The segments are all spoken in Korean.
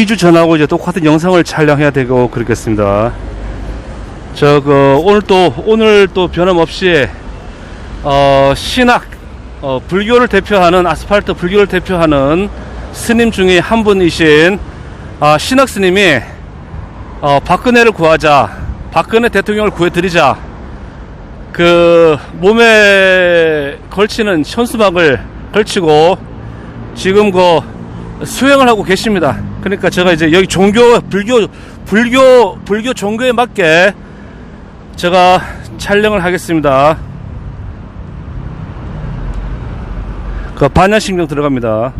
어, 2주 전하고 이제 똑같은 영상을 촬영해야 되고 그렇겠습니다. 저, 그, 오늘 또, 오늘 또 변함없이, 어, 신학, 어, 불교를 대표하는, 아스팔트 불교를 대표하는 스님 중에 한 분이신, 아, 신학 스님이, 어, 박근혜를 구하자, 박근혜 대통령을 구해드리자, 그, 몸에 걸치는 현수막을 걸치고, 지금 그, 수행을 하고 계십니다. 그러니까 제가 이제 여기 종교 불교 불교 불교 종교에 맞게 제가 촬영을 하겠습니다. 그 반야신경 들어갑니다.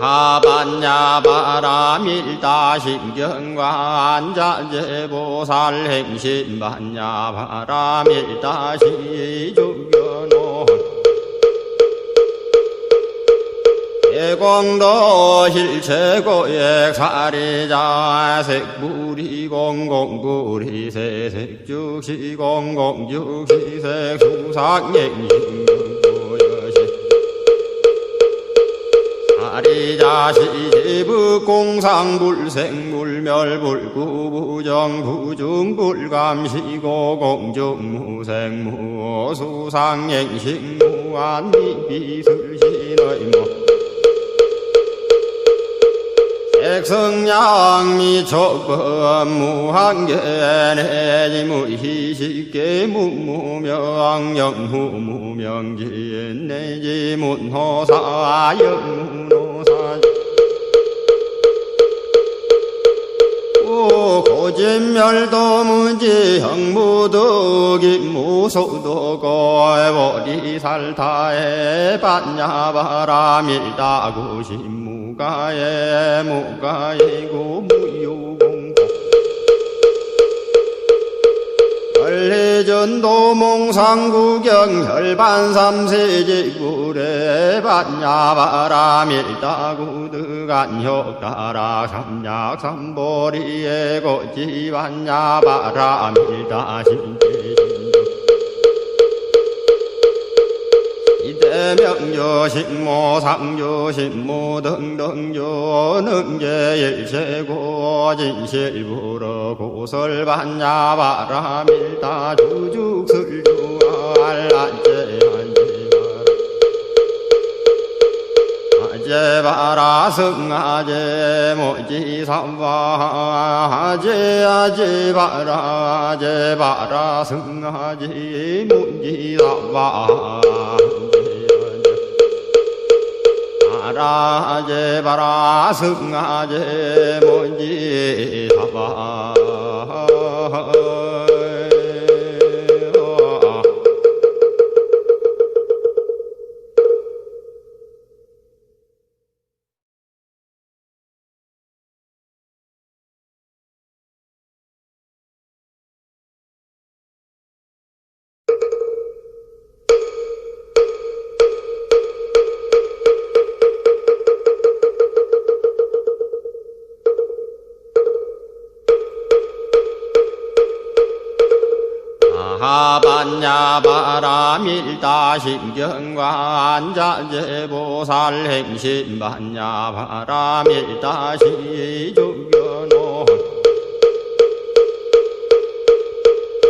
하반야 바라밀다 신경과 안자제보살 행신반야 바라밀다 시주견호. 대공도 실체고액 사리자 색불이 공공불이 세색죽시 공공죽시 색수상행신 아리자시 제부 공상 불생 불멸 불 구 부정 부중 불감 시고 공중 무생 무 수상 행식무안미비술 신의무 색성양미 촉법무한계 내지 무희식계 무무명 영무무명진 내지 문호사 영문호 고진멸도 문지 형무덕이 무소도 고해버리살타에 반야바라밀다구 신무가에 무가이고 무유공고 원리전도 몽상구경 혈반삼세지구래 반야바라밀다구드간혁다라 삼약삼보리에 고지반야바라밀다 신제 이대명조 신모 상조 신모 등등조 능제 일체고 진실부러 고설반야 바라 밀다 주죽슬주 알란제 아제바라. 승아제 모지삼바 아제 아제바라. 아제바라 승아제 모지삼바 아 라제 바라 승아제 뭔지 사바 하반야 바라밀다 신경과 안자제보살 행신반야 바라밀다 시주견호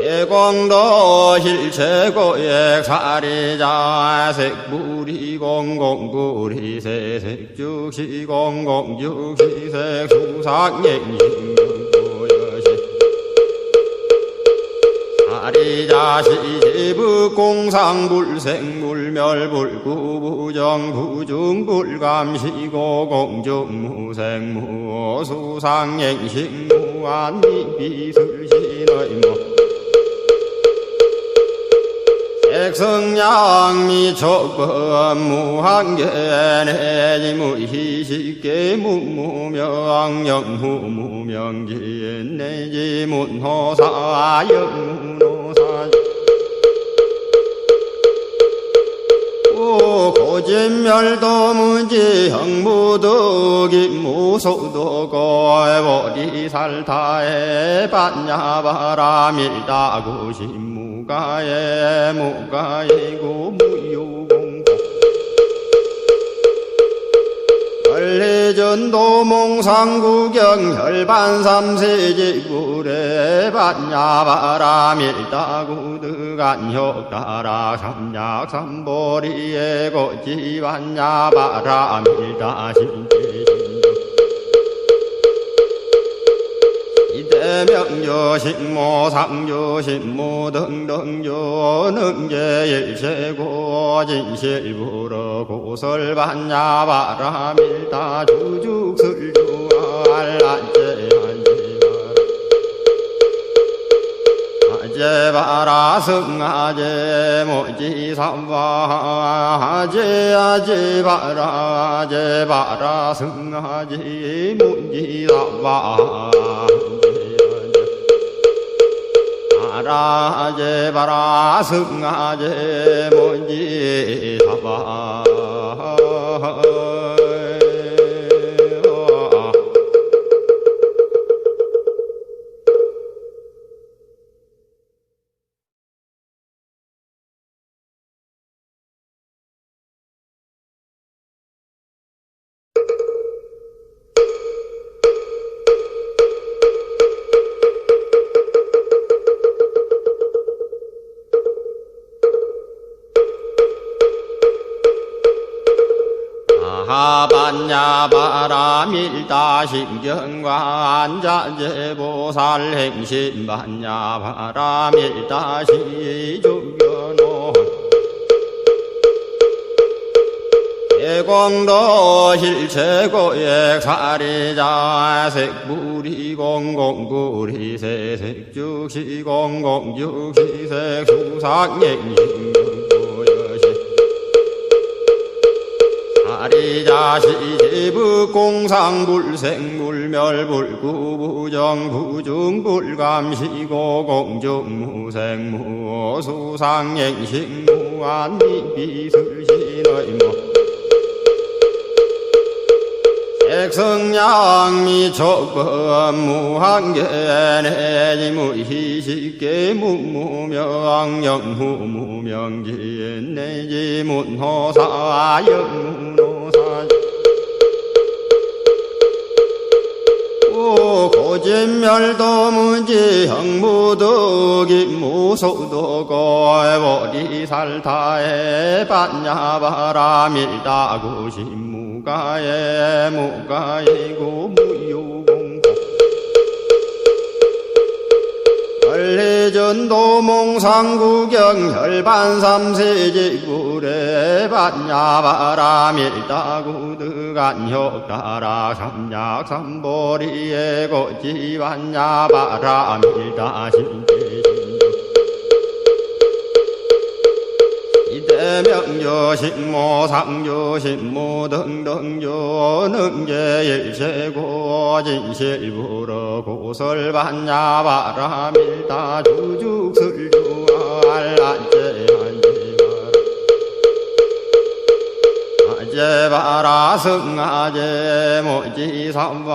대공도 실체고액 사리자 색불이 공공불이 세색죽시 공공죽시 색수상행신 사리자 시제부 공상 불생 불멸 불 구 부정 부중 불감 시고 공중 무생 무 수상 행식 무한 미비술신의 무 백성양미 촉법 무한계내지 무희식계 무무명령 무무명진 내지 문호사 오 고진멸도 문지 형무덕이 무소도 고해버리살타에 반야바라밀다구 신 무가에 무가이고 무유공고 원리전도 몽상구경 혈반삼세지구래 반야바라밀다구드간효가라 삼약삼보리에 고지반야바라밀다 신제신 도 이대명조 신모 상조 신모 등등조 능제일체고 진실부러 고설반야바라 밀다. 주죽슬주 알란제 아제바라 승아제 모지 삼바. 아제 아제바라 아제바라 승아제 모지 삼바. 아 라제 바라 승아제 뭔지 사바 하반야 바라밀다 신경관자제보살 행신반야 바라밀다 시주견호 예공도 힐체고액 사리자 색불이 공공불이 세색죽시 공공죽시 색수상행신 사리자 시제부 공상 불생 불멸 불 구 부정 부중 불감 시고 공중 무생무 수상 행식 무한 미비술 신의 무. 백성양미 촉법 무한계내지 무희식계 무무명령 무무명진 내지 문호사 영문 오 고진멸도 문지 형무덕이 무소도 고해버리살타에 반야바라밀다구 신무가에 무가이고 무유 전도 몽상구경 혈반삼세지구래 반야바라밀다구드간효가라 삼약삼보리에 고지반야바라밀다 신제 명조 신모 상조 신모 등등조 능제일체고 진실부러 고설반야 바라 밀다 주죽슬주 알란제 아제바라 승아제 모지삼바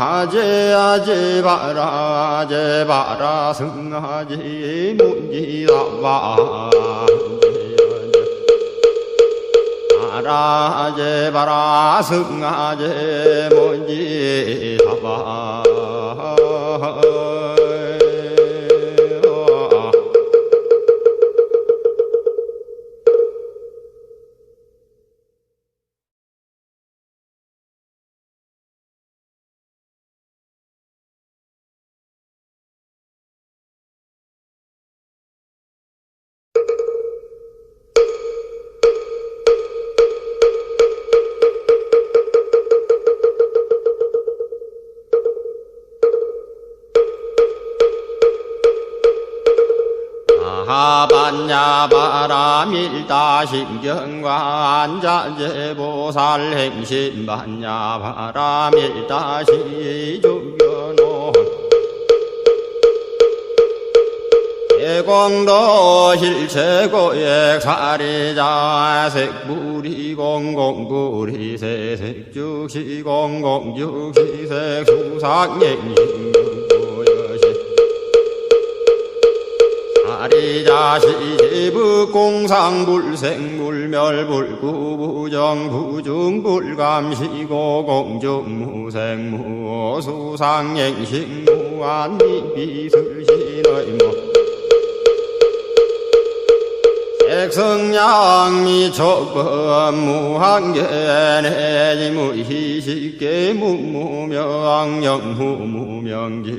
아제 아제바라 아제바라 승아제 모지삼바 라제 바라 승아제 뭔지 사바 바라밀다 신경관 자제보살 행신 반야 바라밀다 시주견호 대공도 실체고액 사리자 색불이 공공불이 세색죽시 공공죽시 색수상행신 사리자시 제북공상불생물멸불구부정 부중불감시고 공정무생무수상행식무안미비술신의모 백성양미 촉법 무한계내지 무희식계 무무명 영무무명진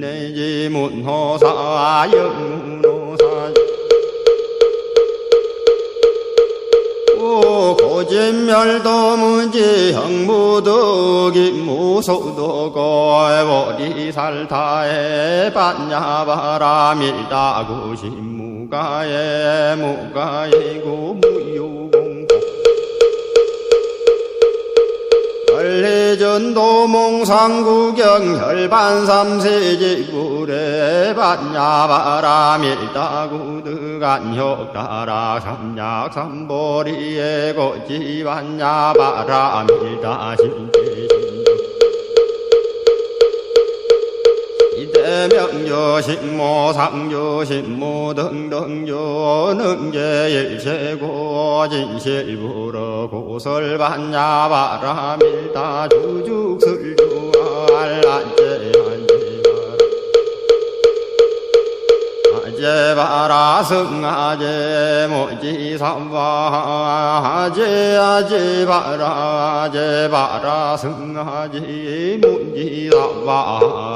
내지 문호사 영문호사 오 고진멸도 문지 형 무득이 무소도 고해버리 살타에 반야바라 밀다구심 무가에 무가이고 무유 공고 원리전 도 몽상구경 혈반삼세지불에 반야바라 밀다구득안 효가라 삼약삼보리에 고지 반야바라 밀다신제 신도 이대명조 신모 상조 신모 등등조 능제일체고 진실부러 고설반야바라 밀다 주죽슬주 알란제 아제바라 승아제 모지삼바 아제 아제바라 아제바라 승아제 모지삼바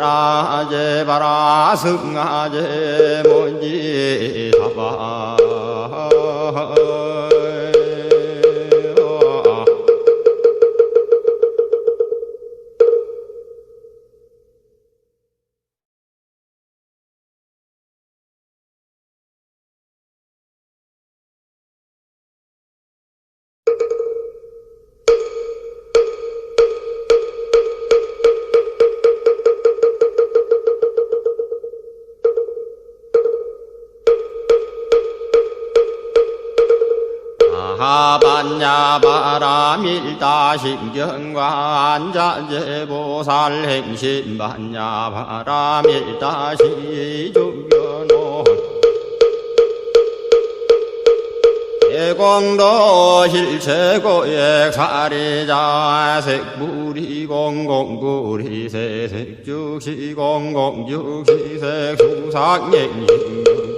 아라제 바라 승아제 뭔지 반야 바라밀다 신경관 자제보살 행신 반야 바라밀다 시주견호 대공도 실체고액 사리자 색불이 공공불이 세색죽시 공공죽시 색 수상행신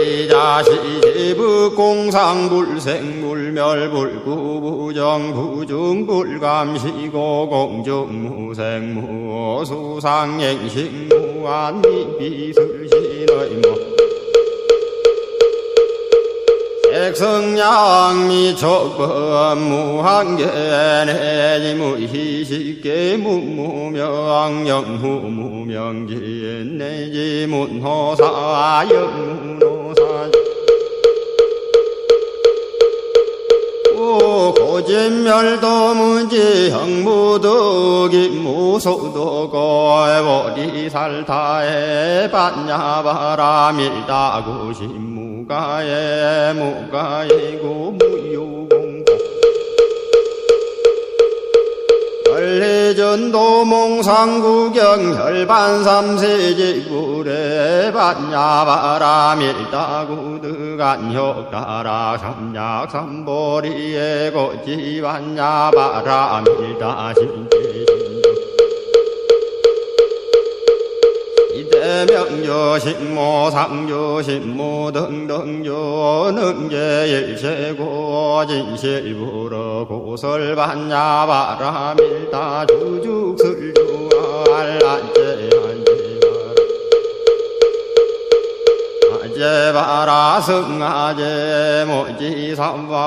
사리자시 제북공상불생물멸불구부정 부중불감시고 공정무생무수상행식무안미비술신의모. 백성양미 촉법 무한계내지 무희식계 무무명 영무무명진 내지 문호사 영문호사 오 고진멸도 문지 형 무득이 무소도 고해버리 살타에 반야바라 밀다구심 무가에 무가이고 무유 원리전도 몽상구경 혈반삼세지불에 반야바라 밀다구득안 효가라 삼약삼보리에 고지 반야바라 밀다신제신 도 이대명조 신모 상조 신모 등등조 능제 일체고 진실부러 고설반야 바라 밀다. 주죽슬주 알란제 한제바라. 제바라 승아제 모지사와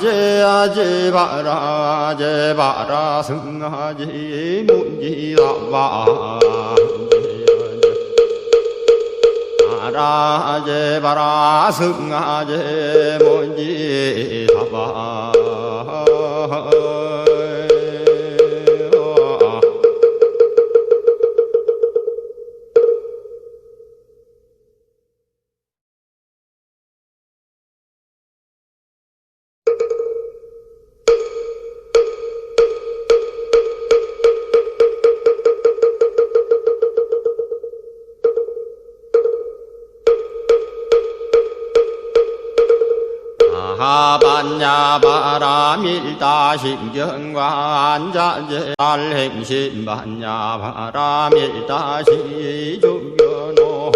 제아제 바라 제바라 승아제 모지사와 바 라제 바라 승아제 모지사와 하반야 바라밀다 신경과 안자제 알행신 반야 바라밀다 시주견호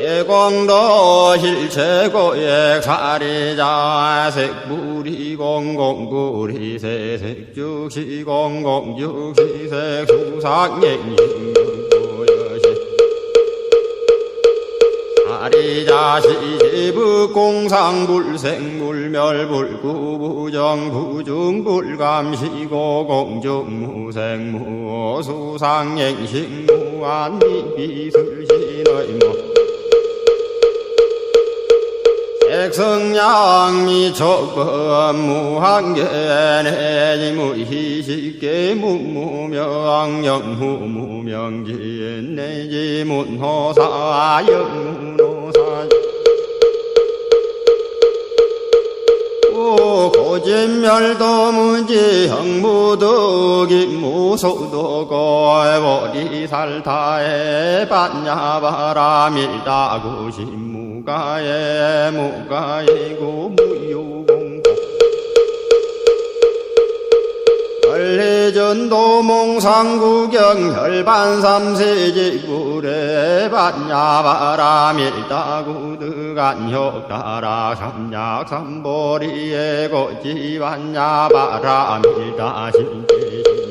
예공도 실체고액 사리자 색불이 공공불이 세색죽시 공공죽시 색수상행신 아리자시지부 공상 불생물멸불구 부정 부중 불감 시고 공중 무생 무 수상 행식무안미비술신의무 색성양미 촉법 무한계 내지 무희식계 무무명 영무무명진 내지 문호사 영문호사 고진멸도 문지 형무덕이 무소도 고해버리 살타에 반야바라 밀다구신 무가에 무가이고 무유공고 원래전도 몽상구경 혈반삼세지불에 반야바라 밀다구드간 효가라 삼약삼보리에 고지 반야바라 밀다신제신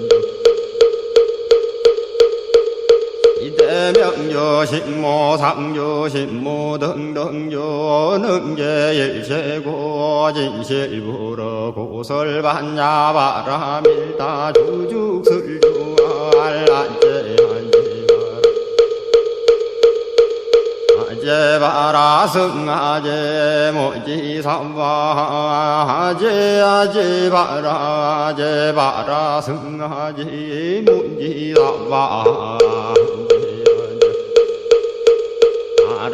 도 이대명조 신모 상조 신모 등등조 능제일체고 진실부러 고설반야 바라 밀다 주죽슬주 알란제 아제바라 승아제 모지사와 아제 아제바라 아제바라 승아제 아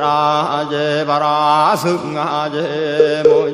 라제 바라 승아제 뭔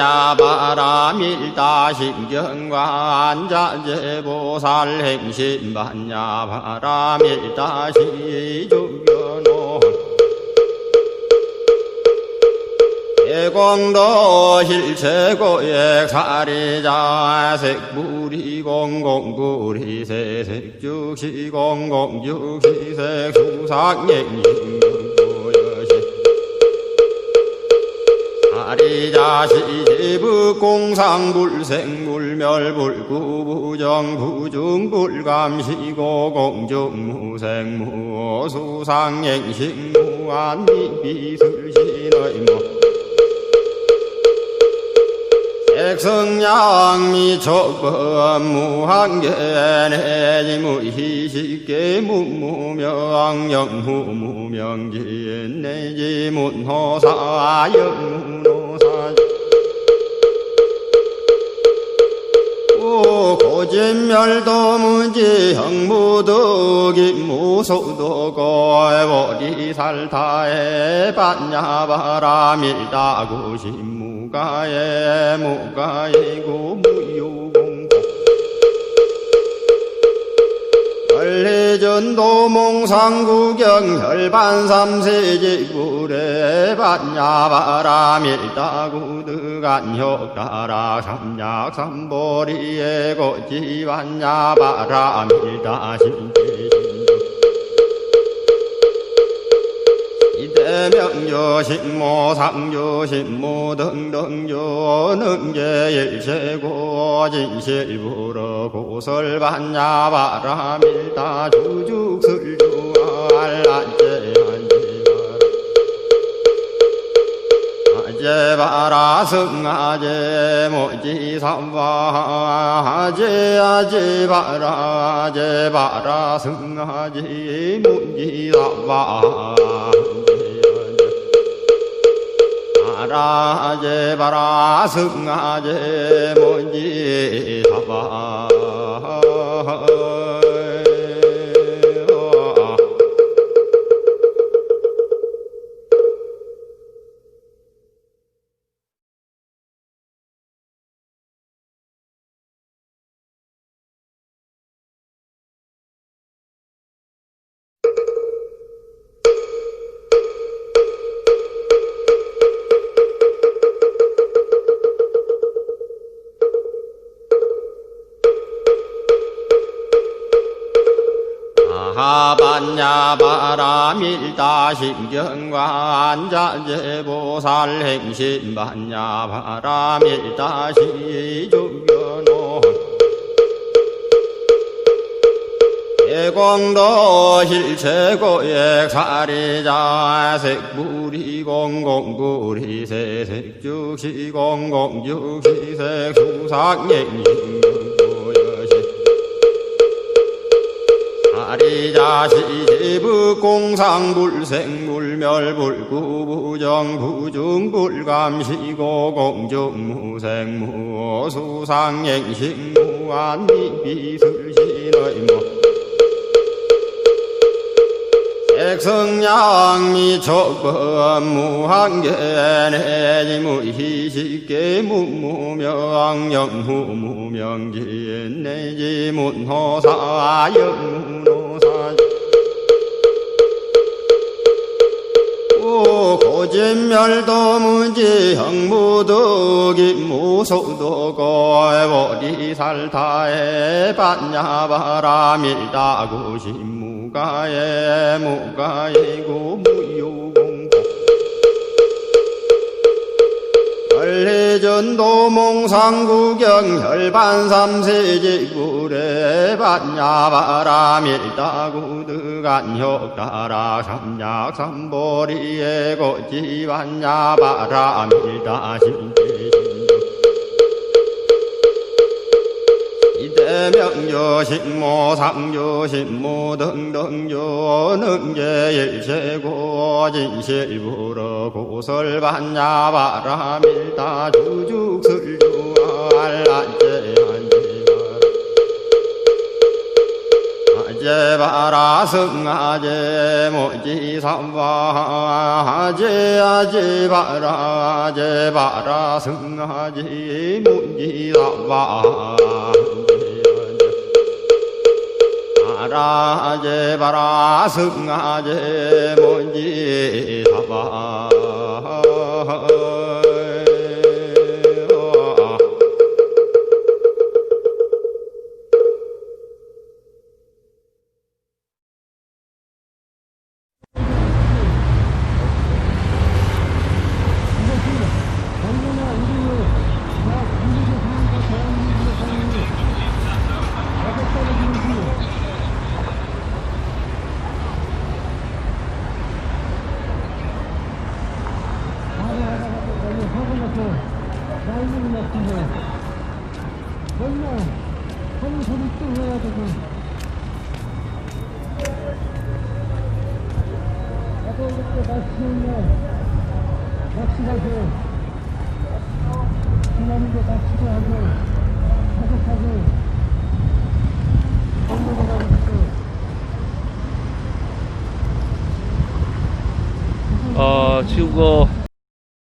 하반야 바라밀다 신경과 안자제보살 행신 반야 바라밀다 시주견호 예공도 실체고액 사리자 색불이 공공불이 세색죽시 공공죽시 색수상행신 아리자시지부 공상 불생물멸불구 부정 부중 불감 시고 공중 무생 무 수상 행식무안미비술 신의무 색성양미 촉법 무한계내지 무희식계 무무명 영무무명진 내지 문호사 영문호사 고진멸도 문지 형무덕이 무소도 고해버리 살타에 반야바라 밀다구신무 무가에 무가이고 무유 공고 원래전도 몽상구경 혈반 삼세제불에 반야바라 밀다구드간 효가라 삼약 삼보리에 고지 반야바라 밀다신제신 대명조 신모 상조 신모 등등조 능제일체고 진실부러 고설반야 바라 밀다 주죽슬주 알란제 아제 바라 승아제 모지 삼바 아제 아제 바라 아제 바라 승아제 모지 삼바 아라제 바라 승아제 뭔지 사바 하반야바라 밀다신경관 자제보살 행신반야바라 밀다시중견호 예공도 실체고액 사리자 색불이 공공불이 세색죽시 공공죽시 색수상행신 아리자시 제부 공상불생불멸불 구부정 부중불감시고 공중무생무 수상행식무안미비술신의무 색성양미 촉법 무한계 내지 무희식계 무무명 영무무명진 내지 문호사 영무노사 오 고진멸도 무지 형무덕이 무소도 고해버리 살타에 반야바라 밀다구시 무가에 무가이고 무유공고 원래전도 몽상구경 혈반 삼세제불에 반야바라 밀다구드간 효가라 삼약 삼보리에 고지 반야바라 밀다신제 명조 신모 상조 신모 등등조 능제일체고 진실부러 고설반야 바라 밀다 주죽슬주 알란제 아제 바라 승아제 모지 삼바 아제 아제 바라 아제 바라 승아제 모지 삼바. 아 라제 바라 승아제 뭔지 사바 그